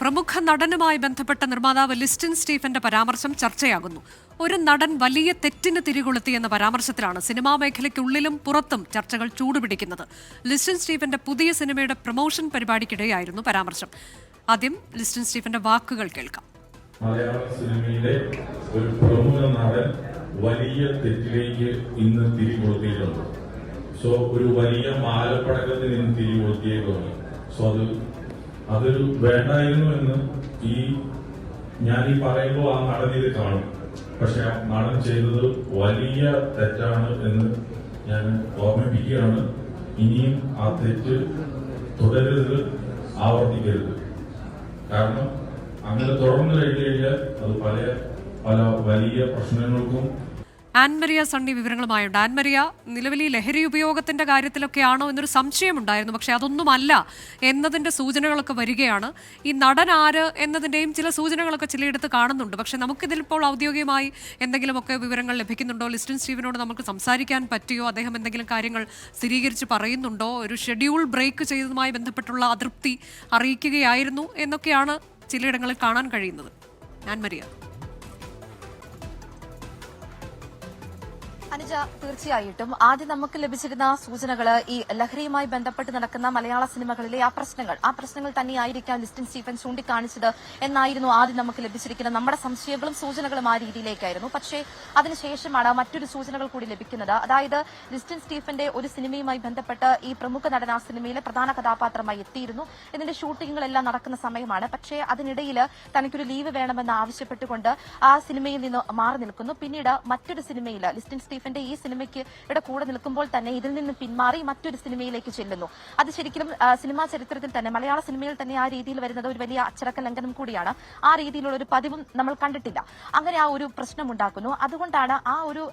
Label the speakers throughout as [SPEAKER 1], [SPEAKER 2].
[SPEAKER 1] പ്രമുഖ നടനുമായി ബന്ധപ്പെട്ട നിർമ്മാതാവ് ലിസ്റ്റിൻ സ്റ്റീഫന്റെ പരാമർശം ചർച്ചയാകുന്നു. ഒരു നടൻ വലിയ തെറ്റിന് തിരികൊളുത്തി എന്ന പരാമർശത്തിലാണ് സിനിമാ മേഖലയ്ക്കുള്ളിലും പുറത്തും ചർച്ചകൾ ചൂടുപിടിക്കുന്നത്. ലിസ്റ്റിൻ സ്റ്റീഫന്റെ പുതിയ സിനിമയുടെ പ്രൊമോഷൻ പരിപാടിക്കിടെയായിരുന്നു പരാമർശം. ആദ്യം ലിസ്റ്റിൻ സ്റ്റീഫന്റെ വാക്കുകൾ കേൾക്കാം.
[SPEAKER 2] മലയാള സിനിമയിലെ ഒരു പ്രമുഖ നടൻ വലിയ തെറ്റിലേക്ക് ഇന്ന് തിരികൊളുത്തിയിട്ടുണ്ട്. സോ ഒരു വലിയ മാലപ്പടക്കത്തിന് ഇന്ന് തിരികൊളുത്തിയേക്കാണ് സോ അത് അതൊരു വേണ്ടായിരുന്നു എന്ന് ഈ ഞാൻ ഈ പറയുമ്പോൾ ആ നടൻ ഇത് കാണും. പക്ഷെ ആ നടൻ ചെയ്തത് വലിയ തെറ്റാണ് എന്ന് ഞാൻ ഓർമ്മിപ്പിക്കുകയാണ്. ഇനിയും ആ തെറ്റ് തുടരരുത് ആവർത്തിക്കരുത്. കാരണം അങ്ങനെ തുടർന്ന് കഴിഞ്ഞു കഴിഞ്ഞാൽ അത് പല പല വലിയ പ്രശ്നങ്ങൾക്കും
[SPEAKER 1] ആൻമരിയ സണ്ണി വിവരങ്ങളുമായുണ്ട്. ആൻമരിയ നിലവിൽ ഈ ലഹരി ഉപയോഗത്തിന്റെ കാര്യത്തിലൊക്കെ ആണോ എന്നൊരു സംശയമുണ്ടായിരുന്നു. പക്ഷെ അതൊന്നുമല്ല എന്നതിന്റെ സൂചനകളൊക്കെ വരികയാണ്. ഈ നടൻ ആര് എന്നതിന്റെയും ചില സൂചനകളൊക്കെ ചിലയിടത്ത് കാണുന്നുണ്ട്. പക്ഷെ നമുക്കിതിൽ ഇപ്പോൾ ഔദ്യോഗികമായി എന്തെങ്കിലുമൊക്കെ വിവരങ്ങൾ ലഭിക്കുന്നുണ്ടോ? ലിസ്റ്റിൻ സ്റ്റീവിനോട് നമുക്ക് സംസാരിക്കാൻ പറ്റിയോ? അദ്ദേഹം എന്തെങ്കിലും കാര്യങ്ങൾ സ്ഥിരീകരിച്ച് പറയുന്നുണ്ടോ? ഒരു ഷെഡ്യൂൾ ബ്രേക്ക് ചെയ്തതുമായി ബന്ധപ്പെട്ടുള്ള അതൃപ്തി അറിയിക്കുകയായിരുന്നു എന്നൊക്കെയാണ് ചിലയിടങ്ങളിൽ കാണാൻ കഴിയുന്നത്. ആൻമരിയ.
[SPEAKER 3] അനുജ തീർച്ചയായിട്ടും. ആദ്യം നമുക്ക് ലഭിച്ചിരുന്ന സൂചനകൾ ഈ ലഹരിയുമായി ബന്ധപ്പെട്ട് നടക്കുന്ന മലയാള സിനിമകളിലെ ആ പ്രശ്നങ്ങൾ. ആ പ്രശ്നങ്ങൾ തന്നെയായിരിക്കാം ലിസ്റ്റിൻ സ്റ്റീഫൻ ചൂണ്ടിക്കാണിച്ചത് എന്നായിരുന്നു ആദ്യം നമുക്ക് ലഭിച്ചിരിക്കുന്ന നമ്മുടെ സംശയങ്ങളും സൂചനകളും ആ രീതിയിലേക്കായിരുന്നു. പക്ഷേ അതിനുശേഷമാണ് മറ്റൊരു സൂചനകൾ കൂടി ലഭിക്കുന്നത്. അതായത് ലിസ്റ്റിൻ സ്റ്റീഫന്റെ ഒരു സിനിമയുമായി ബന്ധപ്പെട്ട് ഈ പ്രമുഖ നടൻ ആ സിനിമയിലെ പ്രധാന കഥാപാത്രമായി എത്തിയിരുന്നു. ഇതിന്റെ ഷൂട്ടിങ്ങുകളെല്ലാം നടക്കുന്ന സമയമാണ്. പക്ഷേ അതിനിടയിൽ തനിക്കൊരു ലീവ് വേണമെന്ന് ആവശ്യപ്പെട്ടുകൊണ്ട് ആ സിനിമയിൽ നിന്ന് മാറി നിൽക്കുന്നു. പിന്നീട് മറ്റൊരു സിനിമയിൽ ലിസ്റ്റിൻ സ്റ്റീഫന്റെ ഈ സിനിമയ്ക്ക് ഇവിടെ കൂടെ നിൽക്കുമ്പോൾ തന്നെ ഇതിൽ നിന്ന് പിന്മാറി മറ്റൊരു സിനിമയിലേക്ക് ചെല്ലുന്നു. അത് ശരിക്കും സിനിമാ ചരിത്രത്തിൽ തന്നെ മലയാള സിനിമയിൽ തന്നെ ആ രീതിയിൽ വരുന്നത് ഒരു വലിയ അച്ചടക്ക ലംഘനം കൂടിയാണ്. ആ രീതിയിലുള്ള ഒരു പതിവും നമ്മൾ കണ്ടിട്ടില്ല. അങ്ങനെ ആ ഒരു പ്രശ്നം ഉണ്ടാക്കുന്നു അതുകൊണ്ടാണ് ആ ഒരു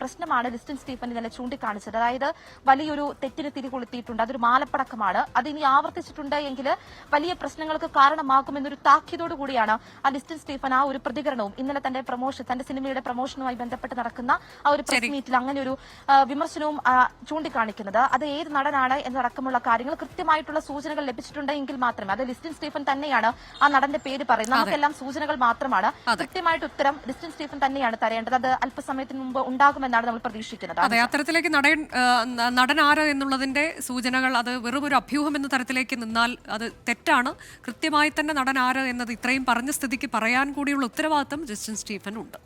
[SPEAKER 3] പ്രശ്നമാണ് ലിസ്റ്റൻ സ്റ്റീഫൻ ഇന്നലെ ചൂണ്ടിക്കാണിച്ചത്. അതായത് വലിയൊരു തെറ്റിന് തിരികൊളുത്തിയിട്ടുണ്ട് അതൊരു മാലപ്പടക്കമാണ്. അത് ഇനി ആവർത്തിച്ചിട്ടുണ്ട് എങ്കിൽ വലിയ പ്രശ്നങ്ങൾക്ക് കാരണമാകുമെന്നൊരു താക്കീതോടു കൂടിയാണ് ആ ലിസ്റ്റൻ സ്റ്റീഫൻ ആ ഒരു പ്രതികരണവും. ഇന്നലെ തന്റെ പ്രൊമോഷൻ തന്റെ സിനിമയുടെ പ്രൊമോഷനുമായി ബന്ധപ്പെട്ട് നടക്കുന്ന ആ ഒരു പ്രസ് മീറ്റിൽ അങ്ങനെ ഒരു വിമർശനവും ചൂണ്ടിക്കാണിക്കുന്നത്. അത് ഏത് നടനാണ് എന്നടക്കമുള്ള കാര്യങ്ങൾ കൃത്യമായിട്ടുള്ള സൂചനകൾ ലഭിച്ചിട്ടുണ്ടെങ്കിൽ മാത്രമേ അത് ലിസ്റ്റിൻ സ്റ്റീഫൻ തന്നെയാണ് ആ നടന്റെ പേര് പറയുന്നത്. നമുക്കെല്ലാം സൂചനകൾ മാത്രമാണ്. കൃത്യമായിട്ട് ഉത്തരം ലിസ്റ്റിൻ സ്റ്റീഫൻ തന്നെയാണ് തരേണ്ടത്. അത് അല്പസമയത്തിന് മുമ്പ് ഉണ്ടാകുമെന്നാണ് നമ്മൾ പ്രതീക്ഷിക്കുന്നത്.
[SPEAKER 1] അതെ അത്തരത്തിലേക്ക് നടൻ നടനാര നടൻ ആര് എന്നുള്ളതിന്റെ സൂചനകൾ അത് വെറും ഒരു അഭ്യൂഹം എന്ന തരത്തിലേക്ക് നിന്നാൽ അത് തെറ്റാണ്. കൃത്യമായി തന്നെ നടൻ ആര് എന്നത് ഇത്രയും പറഞ്ഞ സ്ഥിതിക്ക് പറയാൻ കൂടിയുള്ള ഉത്തരവാദിത്തം ജസ്റ്റിൻ സ്റ്റീഫൻ ഉണ്ട്